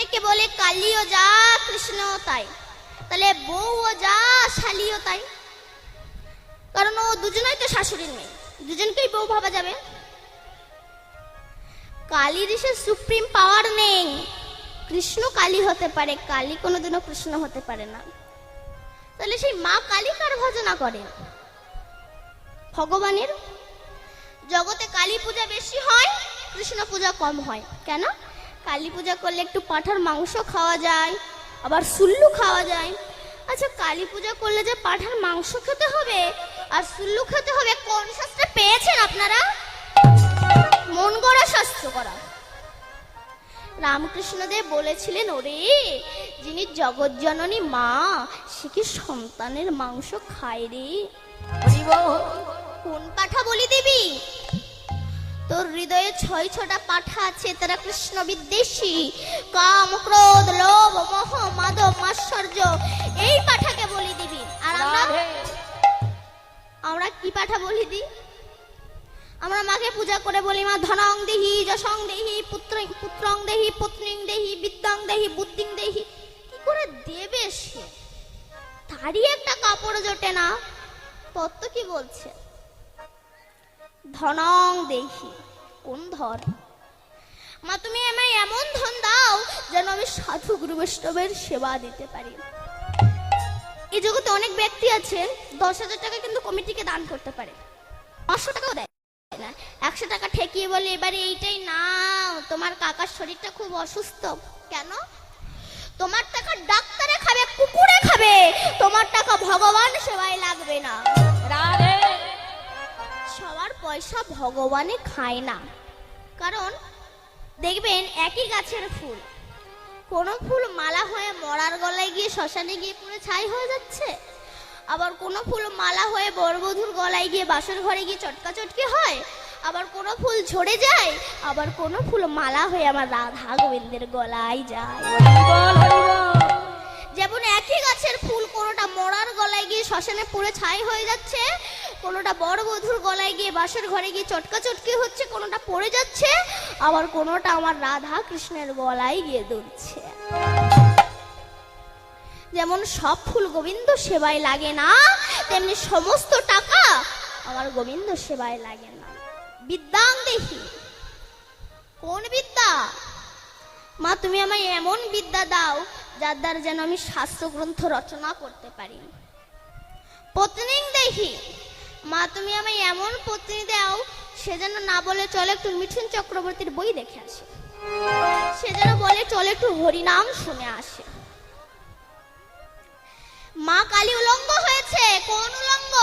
অনেকে বলে কালিও যা, কৃষ্ণও তাই। তাহলে বউও যা, শালিও তাই। কারণ ও দুজনেই তো শাশুড়ির মেয়ে। দুজনকেই বউ ভাবা যাবে। কালীর সে সুপ্রিম পাওয়ার নেই। কৃষ্ণ কালী হতে পারে, কালী কোনোদিনও কৃষ্ণ হতে পারে না। তাহলে সেই মা কালী কার ভজনা করে ভগবানের? জগতে কালী পূজা বেশি হয়, কৃষ্ণ পূজা কম হয়। কেন? কালী পূজা করলে একটু পাঠার মাংস খাওয়া যায়, আবার সুল্লু খাওয়া যায়। আচ্ছা কালী পূজা করলে যে পাঠার মাংস খেতে হবে, আর সুল্লু খেতে হবে, কোন শাস্ত্রে পেয়েছেন আপনারা? মন গড়া শাস্ত্র করা। রামকৃষ্ণদেব বলেছিলেন, ওরে, যিনি জগৎ জননী মা, সে কি সন্তানের মাংস খায় রে? কোন পাঠা বলি দেবী? তোর হৃদয়ে ছয় ছটা পাঠা আছে তারা কৃষ্ণ বিদ্বেষী। কাম ক্রোধ লোভ মোহ মাদক মাশ্চর্য এই পাঠাকে বলি দিবি। আর আমরা আমরা কি পাঠা বলি দি আমরা মাকে পূজা করে বলি মা ধনং দেহি যশং দেহি পুত্র পুত্রং দেহি পত্নীং দেহি বিদ্যাং দেহি বুদ্ধিং দেহি। কি করে দেবে সে? তারই একটা কাপড় জোটে না। তত্ত্ব কি বলছে? ধনং দেহি। কোন ধন? মা তুমি আমায় এমন ধন দাও যেন আমি সাধু গুরু বৈষ্ণবের সেবা দিতে পারি। এই জগতে অনেক ব্যক্তি আছেন দশ হাজার টাকা কিন্তু কমিটিকে দান করতে পারে। পাঁচশো টাকাও দেয় না। একশো টাকা ঠেকিয়ে বলে এবারে এইটাই নাও। তোমার কাকার শরীরটা খুব অসুস্থ। কেন? তোমার টাকা ডাক্তারে খাবে কুকুরে খাবে। তোমার টাকা ভগবান সেবায় লাগবে না। সবার পয়সা ভগবানে খায় না। কারণ দেখবেন একই গাছের ফুল। কোন ফুল মালা হয়ে মরার গলায় গিয়ে শ্মশানে গিয়ে পুরো ছাই হয়ে যাচ্ছে? আবার কোন ফুল মালা হয়ে বরবধুর গলায় গিয়ে বাসর ঘরে গিয়ে চটকা চটকে হয়? আবার কোন ফুল ঝরে যায়? আবার কোন ফুল মালা হয়ে আমার রাধা গোবিন্দের গলায় যায়। যেমন একই গাছের ফুল, কোনোটা মরার গলায় গিয়ে শ্মশানে পুড়ে ছাই হয়ে যাচ্ছে, কোনোটা বড় বধুর গলায় গিয়ে বাসের ঘরে গিয়ে চটকা চটকি হচ্ছে, কোনোটা পড়ে যাচ্ছে, আবার কোনোটা আমার রাধা কৃষ্ণের গলায় গিয়ে দুলছে। যেমন সব ফুল গোবিন্দ সেবায় লাগে না, তেমনি সমস্ত টাকা আমার গোবিন্দ সেবায় লাগে না। বিদ্যাং দেখি কোন বিদ্যা? মা, তুমি আমায় এমন বিদ্যা দাও যার দ্বারা যেন আমি শাস্ত্র গ্রন্থ রচনা করতে পারি। পত্নী দেখি মা, তুমি আমায় এমন পত্নী দাও, সে যেন না বলে চলে একটু মিঠুন চক্রবর্তীর বই দেখে আসে। সে যেন বলে চলে একটু হরিনাম শুনে আসে। মা, কালী উলঙ্গ হয়েছে, কোন উলঙ্গ?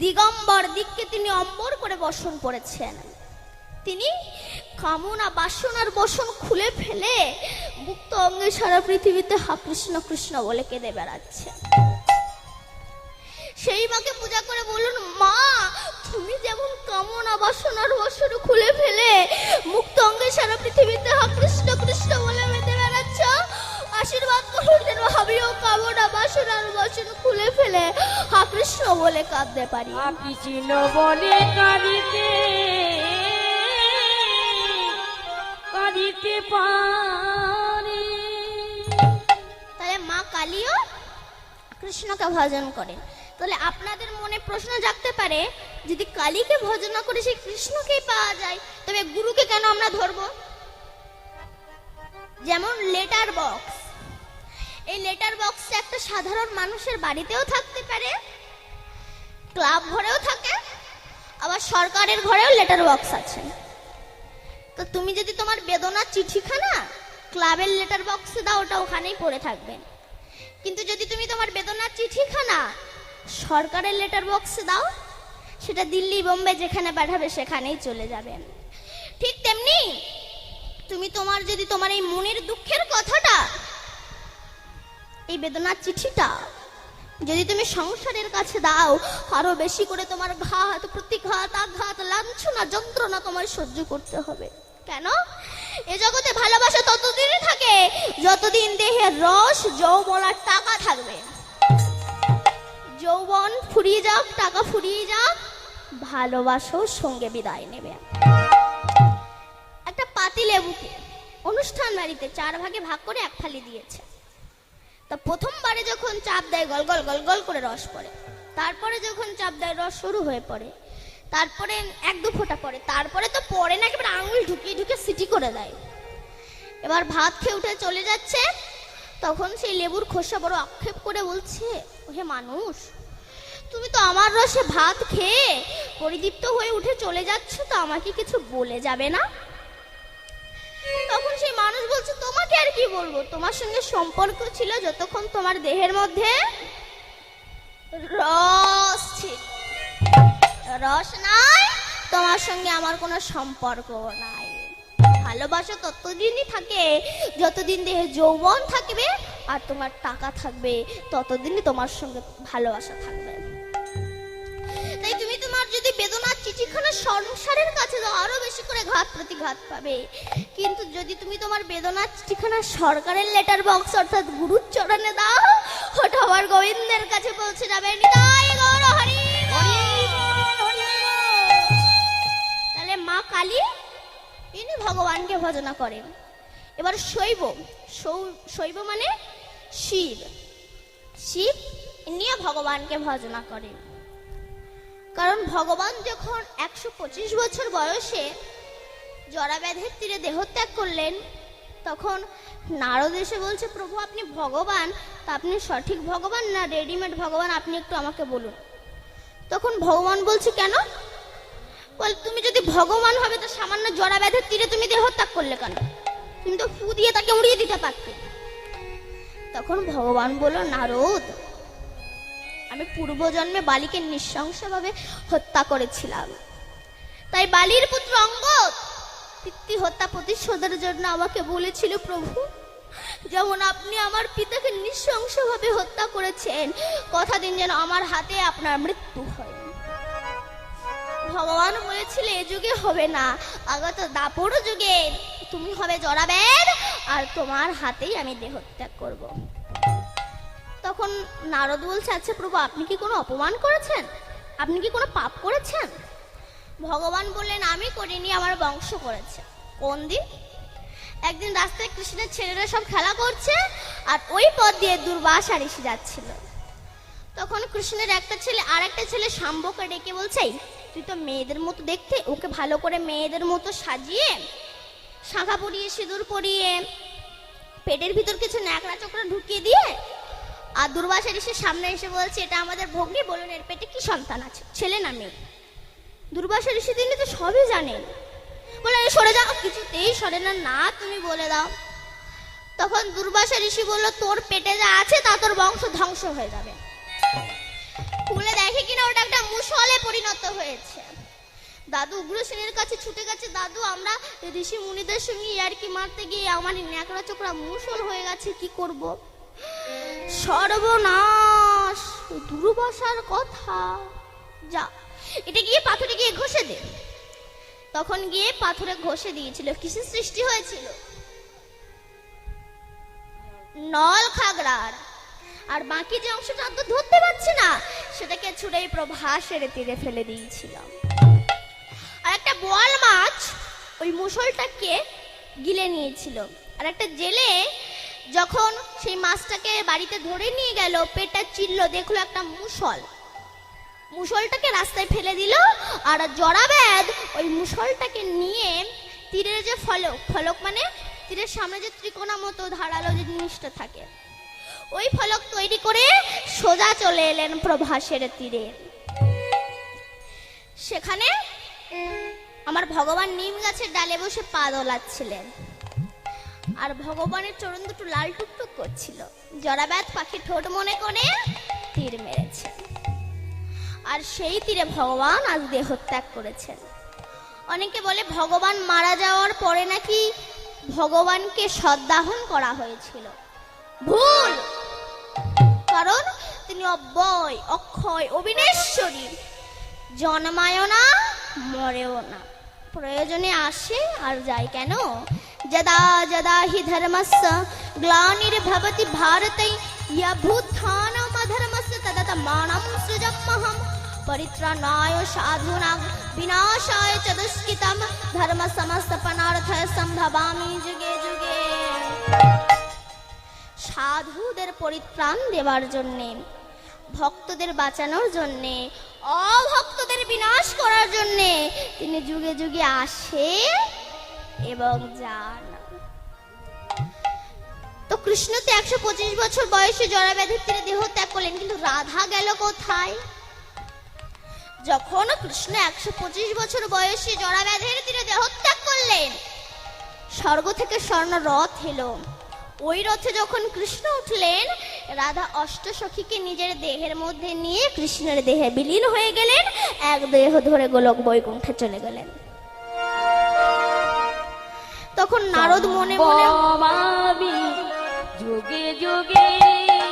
দিগম্বর দিককে তিনি অম্বর করে বসন করেছেন তিনি কামনা বাসনার বসন খুলে ফেলে অঙ্গে সারা পৃথিবীতে হা কৃষ্ণ কৃষ্ণ বলে কেঁদে বেড়াচ্ছে। সেই মাকে পূজা করে বলুন, মা, তুমি যেমন কামনা বাসনার বসন খুলে ফেলে, মুক্ত অঙ্গে সারা পৃথিবীতে হা কৃষ্ণ কৃষ্ণ বলে বেঁধে বেড়াচ্ছ, আশীর্বাদ করুন যেন আমিও কামনা বাসনার বসন খুলে ফেলে, হা কৃষ্ণ বলে কাঁদতে পারি। চিন বলে কাঁদিতে কাঁদিতে পারে কৃষ্ণকে ভজন করেন। তাহলে আপনাদের মনে প্রশ্ন জাগতে পারে, যদি কালীকে ভজন করে সেই কৃষ্ণকেই পাওয়া যায়, তবে গুরুকে কেন আমরা ধরব? যেমন লেটার বক্স। এই লেটার বক্সটা একটা সাধারণ মানুষের বাড়িতেও থাকতে পারে, ক্লাব ঘরেও থাকে, আবার সরকারের ঘরেও লেটার বক্স আছে। তো তুমি যদি তোমার বেদনার চিঠিখানা ক্লাবের লেটার বক্সে দাও, ওটা ওখানেই পড়ে থাকবে। কিন্তু যদি তুমি তোমার বেদনার চিঠিখানা সরকারের লেটার বক্সে দাও, সেটা দিল্লি, বোম্বে যেখানে পাঠাবে সেখানেই চলে যাবেন। ঠিক তেমনি তুমি তোমার, যদি তোমার এই মনের দুঃখের কথাটা, এই বেদনার চিঠিটা যদি তুমি সংসারের কাছে দাও, আরও বেশি করে তোমার ঘাত, প্রতিঘাত, আঘাত, লাঞ্ছনা, যন্ত্রণা তোমায় সহ্য করতে হবে। কেন? এ জগতে ভালোবাসা ততদিনই থাকে যতদিন দেহে রস, যৌবন আর টাকা থাকবে। যৌবন ফুরিয়ে যাক, টাকা ফুরিয়ে যাক ভালোবাসাও সঙ্গে বিদায় নেবে। একটা পাতি লেবুকে অনুষ্ঠান বাড়িতে চার ভাগে ভাগ করে এক থালি দিয়েছে। তা প্রথমবারে যখন চাপ দেয় গল গল গল গল করে রস পড়ে। তারপরে যখন চাপ দেয়, রস শুরু হয়ে পড়ে। তারপরে এক দু ফোঁটা পরে। তারপরে তো পরে না একেবারে আঙুল ঢুকিয়ে ঢুকিয়ে সিটি করে দেয়। এবার ভাত খেয়ে উঠে চলে যাচ্ছে। তখন সেই লেবুর খোসা বড় আক্ষেপ করে বলছে হে মানুষ, তুমি তো আমার রসে ভাত খেয়ে পরিদীপ্ত হয়ে উঠে চলে যাচ্ছ, তো আমাকে কিছু বলে যাবে না? তখন সেই মানুষ বলছে, তোমাকে আর কি বলব? তোমার সঙ্গে সম্পর্ক ছিল যতক্ষণ তোমার দেহের মধ্যে রস ছিল। রস নাই, তোমার সঙ্গে আমার কোনো সম্পর্ক নাই। ভালোবাসা ততদিনই থাকে, যতদিন দেহে যৌবন থাকবে আর তোমার টাকা থাকবে, ততদিনই তোমার সঙ্গে ভালোবাসা থাকবে। তাই তুমি তোমার যদি বেদনার চিঠিখানা সংসারের কাছে দাও আরও বেশি করে ঘাত প্রতিঘাত পাবে। কিন্তু যদি তুমি তোমার বেদনার চিঠিখানা সরকারের লেটার বক্স অর্থাৎ গুরুর চরণে দাও ওটা আবার গোবিন্দের কাছে পৌঁছে যাবে। নিতাই গৌর কালী ইনি ভগবানকে ভজনা করেন। এবার শৈব শৈব মানে শিব। শিব ইনিও ভগবানকে ভজনা করেন। কারণ ভগবান যখন একশো পঁচিশ বছর বয়সে জরাব্যাধের তীরে দেহত্যাগ করলেন, তখন নারদ এসে বলছে, প্রভু, আপনি ভগবান, তা আপনি সঠিক ভগবান না? রেডিমেড ভগবান, আপনি একটু আমাকে বলুন। তখন ভগবান বলছে, কেন? বল, তুমি যদি ভগবান হবে, তো সামান্য জরাব্যাধের তীরে তুমি দেহত্যাগ করলে কেন? তুমি তো ফু দিয়ে তাকে উড়িয়ে দিতে পারতে। তখন ভগবান বলল, নারদ, আমি পূর্বজন্মে বালিকে নৃশংসভাবে হত্যা করেছিলাম। তাই বালির পুত্র অঙ্গদ পিতৃ হত্যা প্রতিশোধের জন্য আমাকে বলেছিল, প্রভু, যেমন আপনি আমার পিতাকে নৃশংসভাবে হত্যা করেছেন, কথা দিন যেন আমার হাতে আপনার মৃত্যু হয়। ভগবান বলেছিল এ যুগে হবে না। আগত দাপর যুগে তুমি হবে জড়াবেন আর তোমার হাতেই আমি দেহত্যাগ করব। তখন নারদ বলছে আচ্ছা প্রভু আপনি কি কোনো অপমান করেছেন? আপনি কি কোনো পাপ করেছেন? ভগবান বললেন আমি করিনি আমার বংশ করেছে। কোন দিন? একদিন রাস্তায় কৃষ্ণের ছেলেরা সব খেলা করছে আর ওই পথ দিয়ে দুর্বাসা ঋষি যাচ্ছিল। তখন কৃষ্ণের একটা ছেলে আর একটা ছেলে শাম্বকে ডেকে বলছে "এই, তুই তো মেয়েদের মতো দেখতে, ওকে ভালো করে মেয়েদের মতো সাজিয়ে, শাঁখা পরিয়ে, সিঁদুর পরিয়ে, পেটের ভিতর কিছু ন্যাকড়া চোকড়া ঢুকিয়ে দিয়ে, আর দুর্বাসা ঋষির সামনে এসে বলছে, এটা আমাদের ভগ্নি বলুন, এর পেটে কি সন্তান আছে? ছেলে না মেয়ে? দুর্বাসা ঋষি তিনি তো সবই জানেন। বলে "এই সরে যাও, কিছুতেই সরে না না, তুমি বলে দাও। তখন দুর্বাসা ঋষি বলল, তোর পেটে যা আছে, তা তোর বংশ ধ্বংস হয়ে যাবে। খুলে দেখে কিনা ওটা একটা মুসলে পরিণত হয়েছে। দাদু উগ্রসেনের কাছে ছুটে গেছে। দাদু, আমরা ঋষি মুনিদের সঙ্গে ইয়ারকি মারতে গিয়ে আমার ন্যাকড়া চোখরা মুসল হয়ে গেছে, কি করব? সর্বনাশ, দুর্বাসার কথা। যা, এটা গিয়ে পাথরে গিয়ে ঘষে দে। তখন গিয়ে পাথরে ঘষে দিয়েছিল। কিসের সৃষ্টি হয়েছিল? নল খাগড়ার। আর বাকি যে অংশটা তো ধরতে পারছি না। সেটাকে ছুড়েই প্রভাসের তীরে ফেলে দিয়েছিলাম। আর একটা বোয়াল মাছ ওই মুসলটাকে গিলে নিয়েছিল। আর একটা জেলে যখন সেই মাছটাকে বাড়িতে ধরে নিয়ে গেল, পেটটা চিল্ল দেখল একটা মুসল মুসলটাকে রাস্তায় ফেলে দিল আর জরাবেদ ওই মুসলটাকে নিয়ে তীরের যে ফলক ফলক মানে তীরের সামনে যে ত্রিকোণা মতো ধারালো যে জিনিসটা থাকে ওই ফলক তৈরি করে সোজা চলে এলেন প্রভাসের তীরে। সেখানে আমার ভগবান নিম গাছের ডালে বসে পা দোলাচ্ছিলেন। আর ভগবানের চরণ দুটো লাল টুকটুক করছিল। জরাব্যাত পাখি ঠোঁট মনে করে তীর মেরেছে। আর সেই তীরে ভগবান আজ দেহত্যাগ করেছেন। অনেকে বলে ভগবান মারা যাওয়ার পরে নাকি ভগবানকে সদ্দাহন করা হয়েছিল। ভুল! কারণ তিনি অব্যয়, অক্ষয়, অবিনেশ্বরী। জন্মায় না, মরেও না। প্রয়োজনে আসে, আর যায় কেন? যদা যদা হি ধর্মস্য গ্লানির্ভবতি ভারতৈ তদত মানম সৃজম্মহম পরিত্রাণায় সাধুনাং, বিনাশায় চ দুষ্কৃতম পনার্থ সম্ভবামি যুগে সাধুদের পরিত্রাণ দেওয়ার জন্যে, ভক্তদের বাঁচানোর জন্যে, অভক্তদের বিনাশ করার জন্যে তিনি যুগে যুগে আসে এবং যান। তো কৃষ্ণ তো একশো পঁচিশ বছর বয়সে জরা জরাব্যাধির তীরে দেহ ত্যাগ করলেন, কিন্তু রাধা গেল কোথায়? যখন কৃষ্ণ একশো পঁচিশ বছর বয়সে জরা জরাব্যাধির তীরে দেহ ত্যাগ করলেন, স্বর্গ থেকে স্বর্ণ রথ এলো। ওই রথে যখন কৃষ্ণ উঠলেন রাধা অষ্ট সখীকে নিজের দেহের মধ্যে নিয়ে কৃষ্ণের দেহে বিলীন হয়ে গেলেন এক দেহ ধরে গোলক বৈকুণ্ঠে চলে গেলেন। তখন নারদ মনে মনে যোগে যুগে যুগে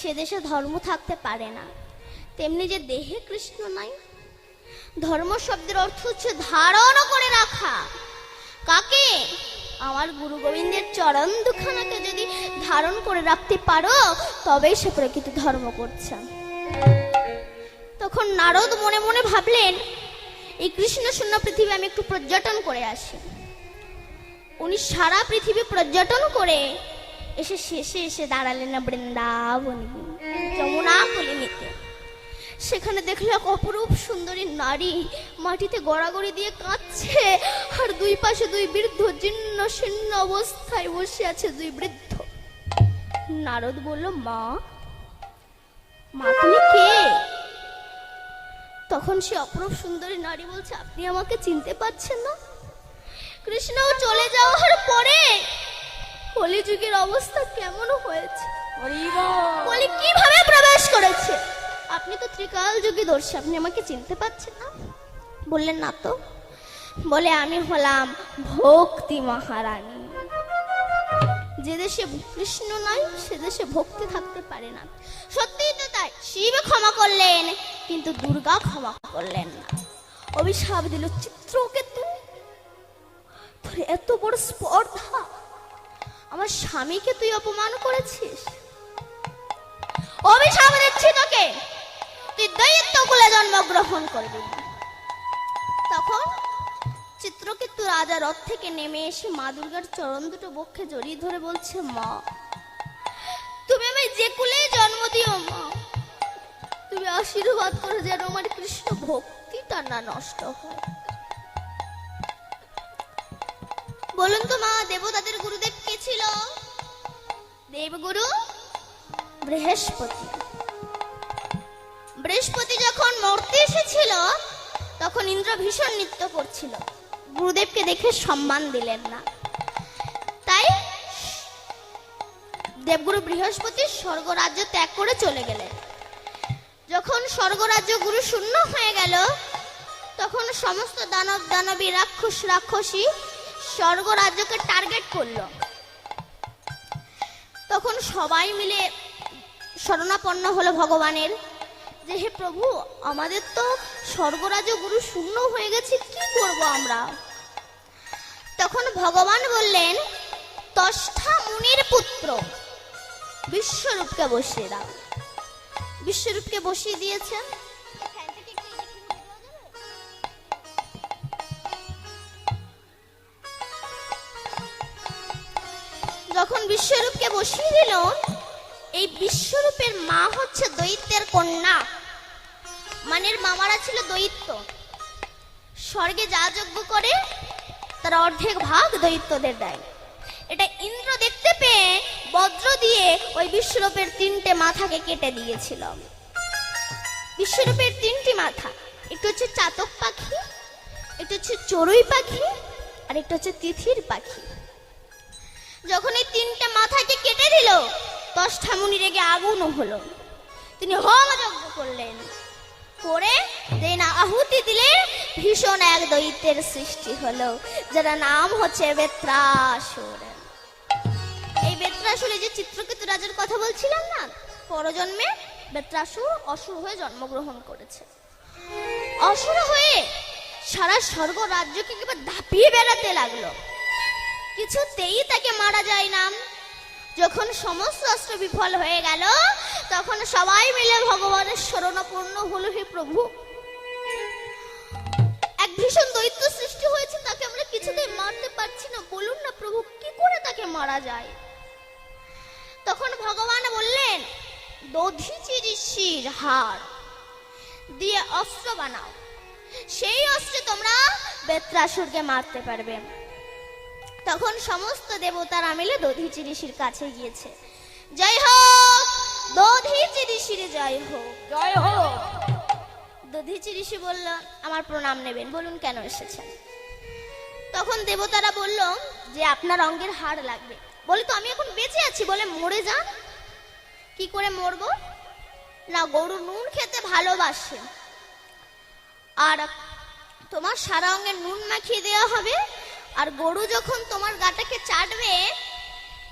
সে দেশে ধর্ম থাকতে পারে না। তেমনি যে দেহে কৃষ্ণ নাই, ধর্ম শব্দের অর্থ হচ্ছে ধারণ করে রাখা। কাকে? আমার গুরু গোবিন্দের চরণ দুখানাকে যদি ধারণ করে রাখতে পারো, তবেই সে প্রকৃত ধর্ম করছে। তখন নারদ মনে মনে ভাবলেন, এই কৃষ্ণ শূন্য পৃথিবী আমি একটু পর্যটন করে আসি। উনি সারা পৃথিবী পর্যটন করে এসে শেষে এসে দাঁড়ালেন বৃন্দাবন যমুনা কলিমিতে সেখানে দেখল এক অপরূপ সুন্দরী নারী মাটিতে গড়াগড়ি দিয়ে কাঁদছে আর দুই পাশে দুই বৃদ্ধ জীর্ণ শীর্ণ অবস্থায় বসে আছে দুই বৃদ্ধ। নারদ বলল, মা মা তুমি কে? তখন সে অপরূপ সুন্দরী নারী বলছে, আপনি আমাকে চিনতে পারছেন না। কৃষ্ণ চলে যাওয়ার পরে কলিযুগের অবস্থা কেমন হয়েছে? কলি কীভাবে প্রবেশ করেছে? আপনি তো ত্রিকাল যুগে দর্শী আপনি আমাকে চিনতে পারছেন না? বললেন না তো। বলে আমি হলাম ভক্তি মহারানী। যে দেশে কৃষ্ণ নাই সে দেশে ভক্তি থাকতে পারে না। সত্যিই তো তাই শিব ক্ষমা করলেন কিন্তু দুর্গা ক্ষমা করলেন না। অভিশাপ দিল চিত্রকেতু তোর এত বড় স্পর্ধা আমার স্বামীকে তুই অপমান করেছিস? অভিশাপ দিচ্ছি তোকে। তুই দৈত্য কুলে জন্মগ্রহণ করবি। তখন চিত্রকেতু রাজা রথ থেকে নেমে এসে মা দুর্গার চরণ দুটো বক্ষে জড়িয়ে ধরে বলছে, মা, তুমি আমায় যে কুলে জন্ম দিও, মা, তুমি আশীর্বাদ করো যেন আমার কৃষ্ণ ভক্তিটা না নষ্ট হয়। বলুন তো মা, দেবতাদের গুরুদেব ছিল? দেবগুরু, বৃহস্পতি। বৃহস্পতি যখন মরতে এসেছিল, তখন ইন্দ্র ভীষণ নৃত্য করছিল। গুরুদেবকে দেখে সম্মান দিলেন না। তাই দেবগুরু বৃহস্পতি স্বর্গরাজ্য ত্যাগ করে চলে গেলেন। যখন স্বর্গরাজ্য গুরু শূন্য হয়ে গেল, তখন সমস্ত দানব দানবী রাক্ষস রাক্ষসী স্বর্গরাজ্যকে টার্গেট করল। তখন সবাই মিলে শরণাপন্ন হলো ভগবানের। যে হে প্রভু, আমাদের তো স্বর্গরাজ্য গুরু শূন্য হয়ে গেছে, কি করব আমরা? তখন ভগবান বললেন, তষ্ঠা মুনির পুত্র, বিশ্বরূপকে বসিয়ে দাও। বিশ্বরূপকে বসিয়ে দিয়েছেন যখন বিশ্বরূপকে বসিয়ে দিল, এই বিশ্বরূপের মা হচ্ছে দৈত্যের কন্যা। মানের মামারা ছিল দৈত্য। স্বর্গে যা যজ্ঞ করে, তার অর্ধেক ভাগ দৈত্যদের দেয়। এটা ইন্দ্র দেখতে পেয়ে বজ্র দিয়ে ওই বিশ্বরূপের তিনটে মাথাকে কেটে দিয়েছিল। বিশ্বরূপের তিনটি মাথা, একটু হচ্ছে চাতক পাখি, একটু হচ্ছে চড়ুই পাখি, আর একটা হচ্ছে তিথির পাখি। যখন এই তিনটে মাথাকে কেটে দিল দশটা মুনি রেগে আগুনও হলো। তিনি হোম করলেন। করে দেন আহুতি দিলে ভীষণ এক দৈত্যের সৃষ্টি হলো, যার নাম হচ্ছে বেত্রাসুর। এই বেত্রাসুরে যে চিত্রকেতু রাজার কথা বলছিলাম না, পরজন্মে বেত্রাসুর অসুর হয়ে জন্মগ্রহণ করেছে। অসুর হয়ে সারা স্বর্গ রাজ্যকে একেবারে ধাপিয়ে বেড়াতে লাগল। কিছুতেই তাকে মারা যায় না। যখন সমস্ত অস্ত্র বিফল হয়ে গেল, তখন সবাই মিলে ভগবানের শরণাপন্ন হলো হে প্রভু। এক ভীষণ দৈত্য সৃষ্টি হয়েছে, তাকে আমরা কিছুতেই মারতে পারছি না। বলুন না প্রভু, কি করে তাকে মারা যায়? তখন ভগবান বললেন দধিচি ঋষির হাড় দিয়ে অস্ত্র বানাও। সেই অস্ত্রে তোমরা বেত্রাসুরকে মারতে পারবে। তখন সমস্ত দেবতারা মিলে দধিচি ঋষির কাছে গিয়েছে। জয় হোক! দধিচি ঋষির জয় হোক। জয় হোক! দধিচি ঋষি বলল আমার প্রণাম নেবেন বলুন কেন এসেছেন? তখন দেবতারা বলল যে আপনার অঙ্গের হাড় লাগবে। বলে তো আমি এখন বেঁচে আছি বলে মরে যান। কি করে মরবো? না গরু নুন খেতে ভালোবাসে। আর তোমার সারা অঙ্গে নুন মাখিয়ে দেওয়া হবে আর গরু যখন তোমার গাটাকে চাটবে,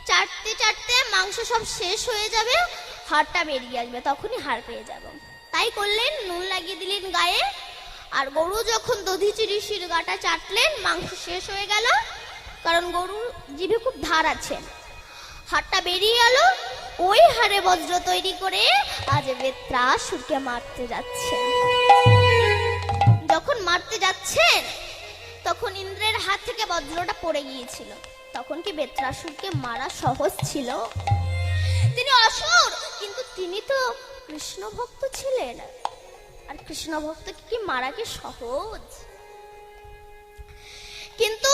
চাটতে চাটতে মাংস সব শেষ হয়ে যাবে, হাড়টা বেরিয়ে আসবে, তখনই হাড় পেয়ে যাব। তাই করলেন, নুন লাগিয়ে দিলেন গায়ে, আর গরু যখন দধিচি ঋষির গাটা চাটলেন, মাংস শেষ হয়ে গেল, কারণ গরুর জিভে খুব ধার আছে। হাড়টা বেরিয়ে গেল ওই হাড়ে বজ্র তৈরি করে আজ বেত্রাসুরকে মারতে যাচ্ছে। যখন মারতে যাচ্ছেন তখন ইন্দ্রের হাত থেকে বজ্রটা পড়ে গিয়েছিল। তখন কি বেত্রাসুরকে মারা সহজ ছিল? তিনি অসুর, কিন্তু তিনি তো কৃষ্ণ ভক্ত ছিলেন। আর কৃষ্ণ ভক্তকে কি মারা কি সহজ? কিন্তু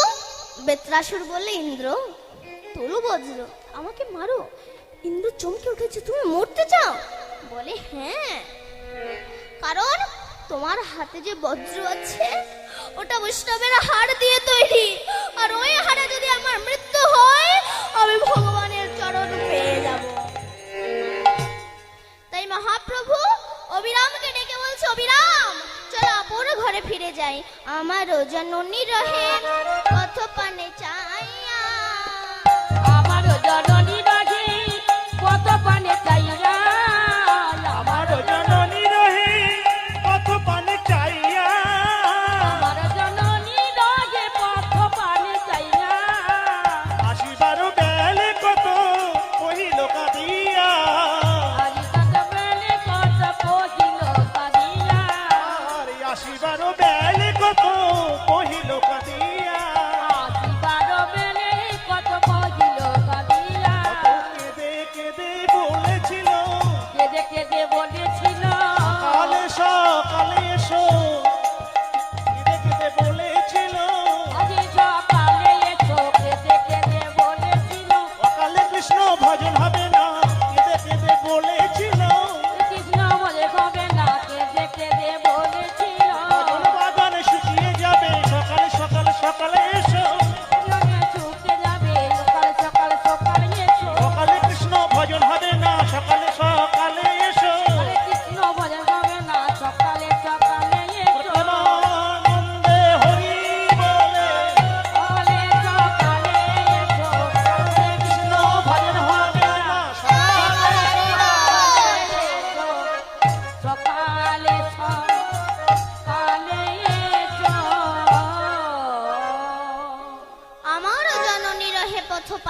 বেত্রাসুর বললে, ইন্দ্র তোলো বজ্র, আমাকে মারো। ইন্দ্র চমকে উঠেছে, তুমি মরতে চাও? বলে হ্যাঁ। কারণ তোমার হাতে যে বজ্র আছে ওটা বৈষ্ণবের হাড় দিয়ে তৈরি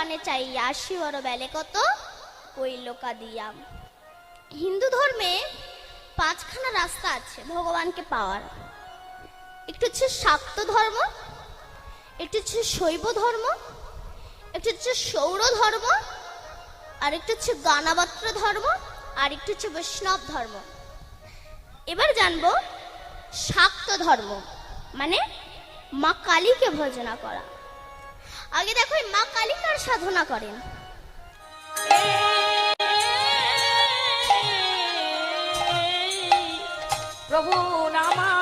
পানে চাইয়া আসিবার বেলে কত কৈলকা দিয়া হিন্দু ধর্মে পাঁচখানা রাস্তা আছে ভগবানকে পাওয়ার। একটু হচ্ছে শাক্ত ধর্ম, একটু হচ্ছে শৈব ধর্ম, একটু হচ্ছে সৌর ধর্ম আর একটু হচ্ছে গানাবাত্র ধর্ম আর একটু হচ্ছে বৈষ্ণব ধর্ম। এবার জানব শাক্ত ধর্ম মানে মা কালীকে ভজনা করা। আগে দেখো মা কালী কালিকার সাধনা করেন। প্রভু আমার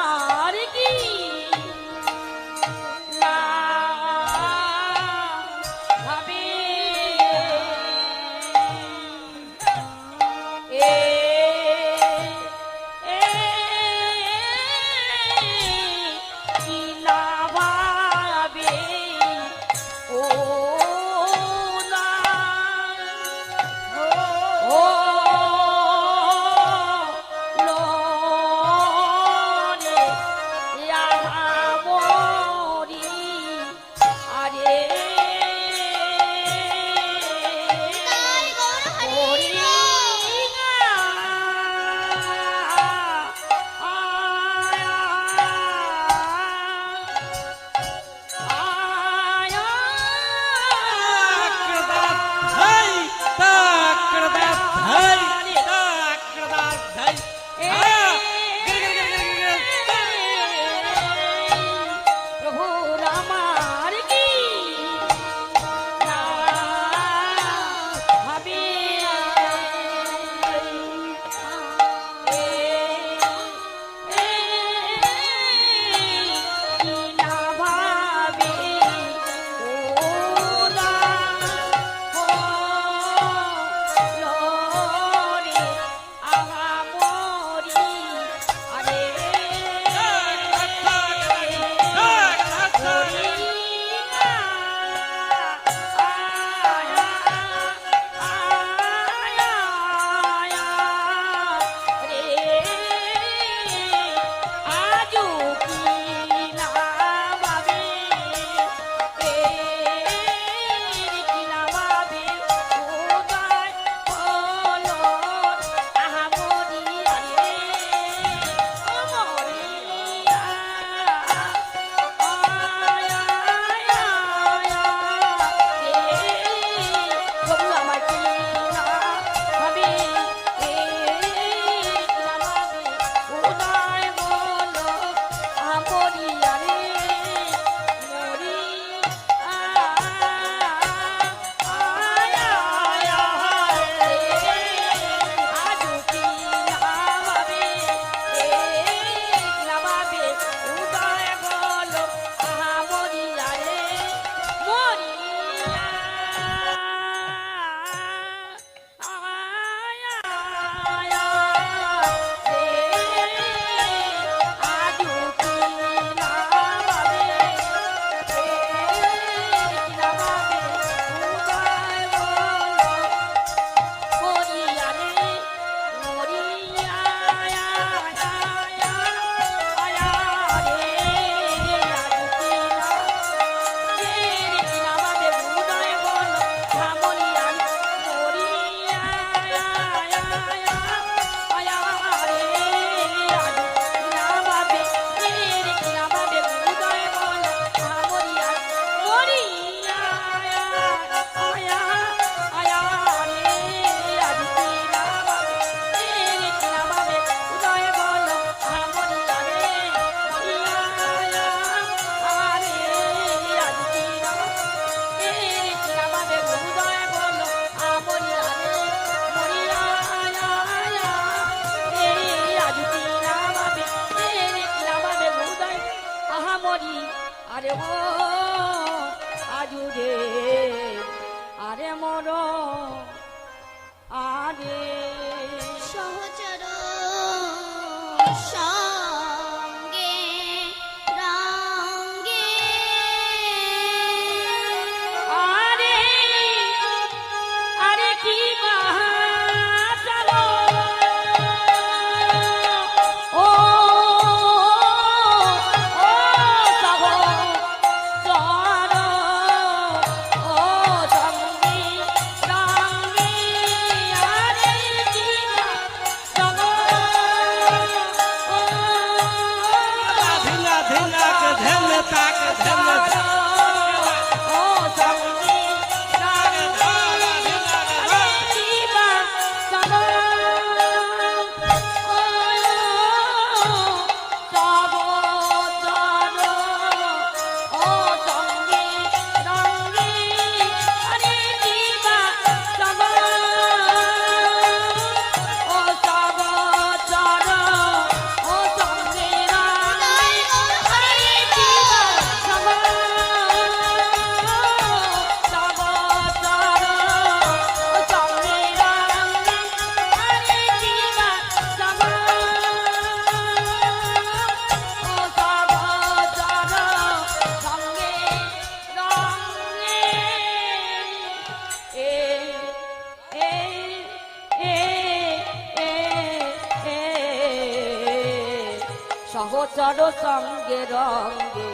সঙ্গে রঙ্গে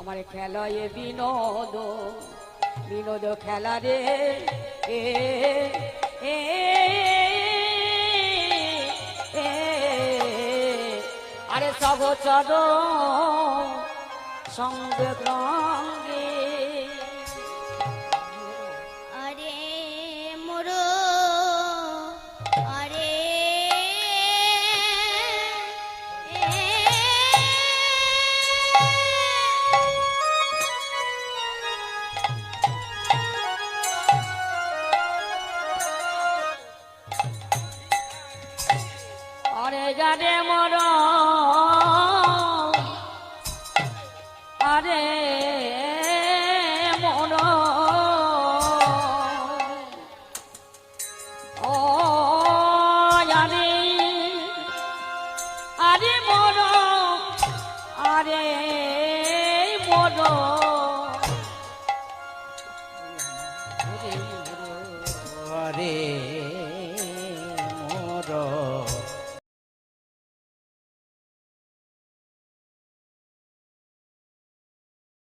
আমার খেলায় বিনোদ বিনোদ খেলা রে। এ সব সহচর সঙ্গে